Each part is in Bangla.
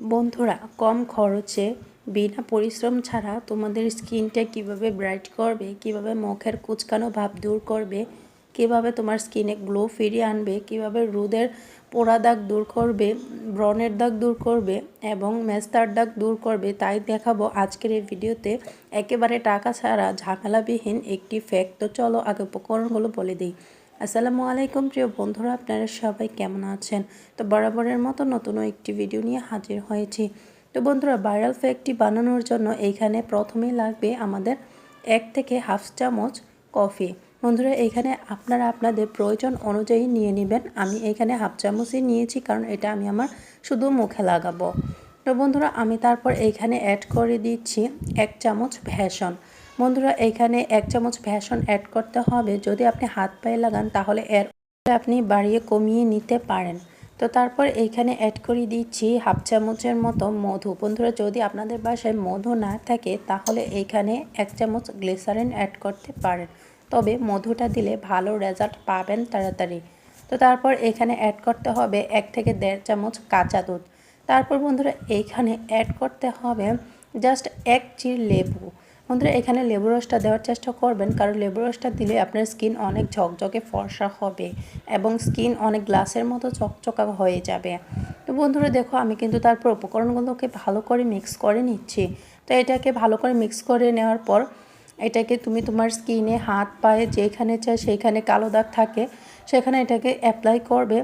বন্ধুরা, কম খরচে বিনা পরিশ্রম ছাড়া তোমাদের স্কিনটা কীভাবে ব্রাইট করবে, কীভাবে মুখের কুচকানো ভাব দূর করবে, কীভাবে তোমার স্কিনে গ্লো ফিরিয়ে আনবে, কীভাবে রোদের পোড়া দাগ দূর করবে, ব্রণের দাগ দূর করবে এবং মেস্তার দাগ দূর করবে, তাই দেখাবো আজকের এই ভিডিওতে। একেবারে টাকা ছাড়া ঝামেলাবিহীন একটি ফ্যাক তো চলো আগে উপকরণগুলো বলে দিই। আসসালামু আলাইকুম, প্রিয় বন্ধুরা, আপনারা সবাই কেমন আছেন? তো বরাবরের মতো নতুন একটি ভিডিও নিয়ে হাজির হয়েছি। তো বন্ধুরা ভাইরাল ফ্যাকটি বানানোর জন্য এইখানে প্রথমেই লাগবে আমাদের এক থেকে হাফ চামচ কফি। বন্ধুরা এখানে আপনারা আপনাদের প্রয়োজন অনুযায়ী নিয়ে নেবেন। আমি এখানে হাফ চামচই নিয়েছি, কারণ এটা আমি আমার শুধু মুখে লাগাবো। তো বন্ধুরা, আমি তারপর এইখানে অ্যাড করে দিচ্ছি এক চামচ ভ্যাসন বন্ধুরা এইখানে এক চামচ ভ্যাসন অ্যাড করতে হবে। যদি আপনি হাত পায়ে লাগান, তাহলে এর আপনি বাড়িয়ে কমিয়ে নিতে পারেন। তো তারপর এইখানে অ্যাড করে দিচ্ছি হাফ চামচের মতো মধু। বন্ধুরা, যদি আপনাদের বাসায় মধু না থাকে, তাহলে এইখানে এক চামচ গ্লিসারিন অ্যাড করতে পারেন। তবে মধুটা দিলে ভালো রেজাল্ট পাবেন তাড়াতাড়ি। তো তারপর এখানে অ্যাড করতে হবে এক থেকে দেড় চামচ কাঁচা দুধ। তারপর বন্ধুরা এইখানে অ্যাড করতে হবে জাস্ট এক চির লেবু। বন্ধুরা এখানে লেবু রসটা দেওয়ার চেষ্টা করবেন, কারণ লেবু রসটা দিলে আপনার স্কিন অনেক ঝকঝকে ফর্সা হবে এবং স্কিন অনেক গ্লাসের মতো চকচকা হয়ে যাবে। তো বন্ধুরা, দেখো, আমি কিন্তু তারপর উপকরণগুলোকে ভালো করে মিক্স করে নিচ্ছি। তো এটাকে ভালো করে মিক্স করে নেওয়ার পর, এটাকে তুমি তোমার স্কিনে হাত, পায়ে যেখানে চায় সেইখানে কালো দাগ থাকে, সেখানে এটাকে অ্যাপ্লাই করবে।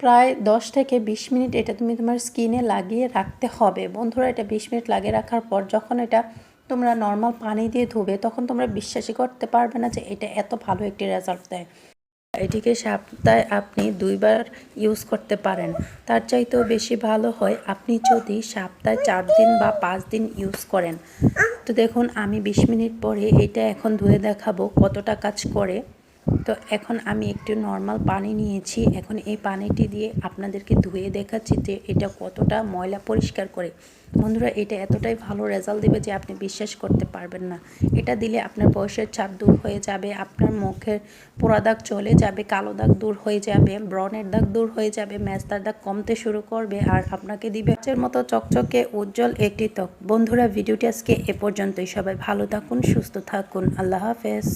প্রায় দশ থেকে বিশ মিনিট এটা তুমি তোমার স্কিনে লাগিয়ে রাখতে হবে। বন্ধুরা, এটা বিশ মিনিট লাগিয়ে রাখার পর যখন এটা তোমরা নর্মাল পানি দিয়ে ধুবে, তখন তোমরা বিশ্বাসই করতে পারবে না যে এটা এত ভালো একটি রেজাল্ট দেয়। এটিকে সপ্তাহে আপনি দুইবার ইউজ করতে পারেন। তার চাইতেও বেশি ভালো হয় আপনি যদি সপ্তাহে চার দিন বা পাঁচ দিন ইউজ করেন। তো দেখুন, আমি বিশ মিনিট পরে এটা এখন ধুয়ে দেখাবো কতটা কাজ করে। তো এখন আমি একটু নর্মাল পানি নিয়েছি। এখন এই পানিটি দিয়ে আপনাদেরকে ধুয়ে দেখাচ্ছি যে এটা কতটা ময়লা পরিষ্কার করে। বন্ধুরা, এটা এতটাই ভালো রেজাল্ট দেবে যে আপনি বিশ্বাস করতে পারবেন না। এটা দিলে আপনার বয়সের চাপ দূর হয়ে যাবে, আপনার মুখের পোড়া দাগ চলে যাবে, কালো দাগ দূর হয়ে যাবে ব্রনের দাগ দূর হয়ে যাবে ম্যাস্তার দাগ কমতে শুরু করবে আর আপনাকে দিবে এর মতো চকচকে, উজ্জ্বল একটি ত্বক। বন্ধুরা, ভিডিওটি আজকে এ পর্যন্তই। সবাই ভালো থাকুন, সুস্থ থাকুন। আল্লাহ হাফেজ।